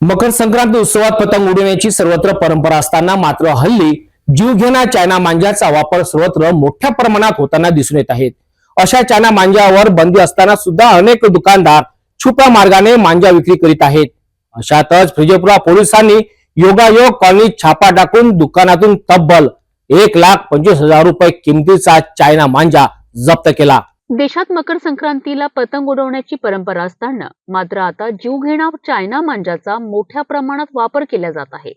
मकर संक्रांत उत्सवात पतंग उडवण्याची सर्वत्र परंपरा असताना मात्र हल्ली जीवघेणा चायना मांजाचा वापर सर्वत्र मोठ्या प्रमाणात होताना दिसून येत आहेत. अशा चायना मांजावर बंदी असताना सुद्धा अनेक दुकानदार छुप्या मार्गाने मांजा विक्री करीत आहेत. अशातच फ्रिजपुरा पोलिसांनी योगायोग कॉलनीत छापा टाकून दुकानातून तब्बल एक लाख पंचवीस हजार रुपये किमतीचा चायना मांजा जप्त केला. देशात मकर संक्रांतीला पतंग उडवण्याची परंपरा असताना मात्र आता जीवघेणा चायना मांजाचा मोठ्या प्रमाणात वापर केला जात आहे.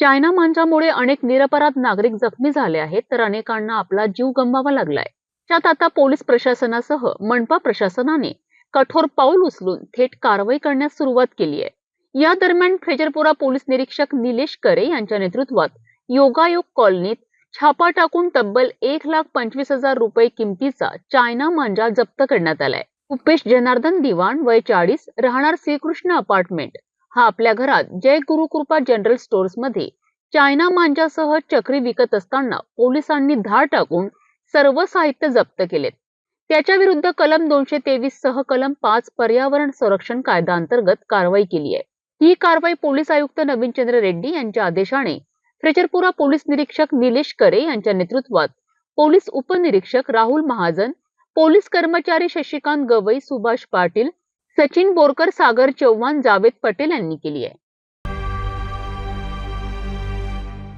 चायना मांजामुळे अनेक निरपराध नागरिक जखमी झाले आहेत तर अनेकांना आपला जीव गमवावा लागलाय. त्यात आता पोलीस प्रशासनासह मनपा प्रशासनाने कठोर पाऊल उचलून थेट कारवाई करण्यास सुरुवात केली आहे. या दरम्यान फेजरपुरा पोलीस निरीक्षक निलेश करे यांच्या नेतृत्वात योगायोग कॉलनीत छापा टाकून तब्बल एक लाख पंचवीस हजार रुपये किमतीचा चायना मांजा जप्त करण्यात आलाय. उपेश जनार्दन दिवाण वय चाळीस राहणार श्रीकृष्ण अपार्टमेंट. हा आपल्या घरात जय गुरुकृपा जनरल स्टोअर्समध्ये चायना मांजासह चक्री विकत असताना पोलिसांनी धाड टाकून सर्व साहित्य जप्त केलेत. त्याच्या विरुद्ध कलम दोनशे तेवीस सह कलम पाच पर्यावरण संरक्षण कायदा अंतर्गत कारवाई केली आहे. ही कारवाई पोलीस आयुक्त नवीन चंद्र रेड्डी यांच्या आदेशाने फ्रेजरपुरा पोलीस निरीक्षक निलेश करे यांच्या नेतृत्वात पोलीस उपनिरीक्षक राहुल महाजन पोलीस कर्मचारी शशिकांत गवई सुभाष पाटील सचिन बोरकर सागर चव्हाण जावेद पटेल यांनी केली आहे.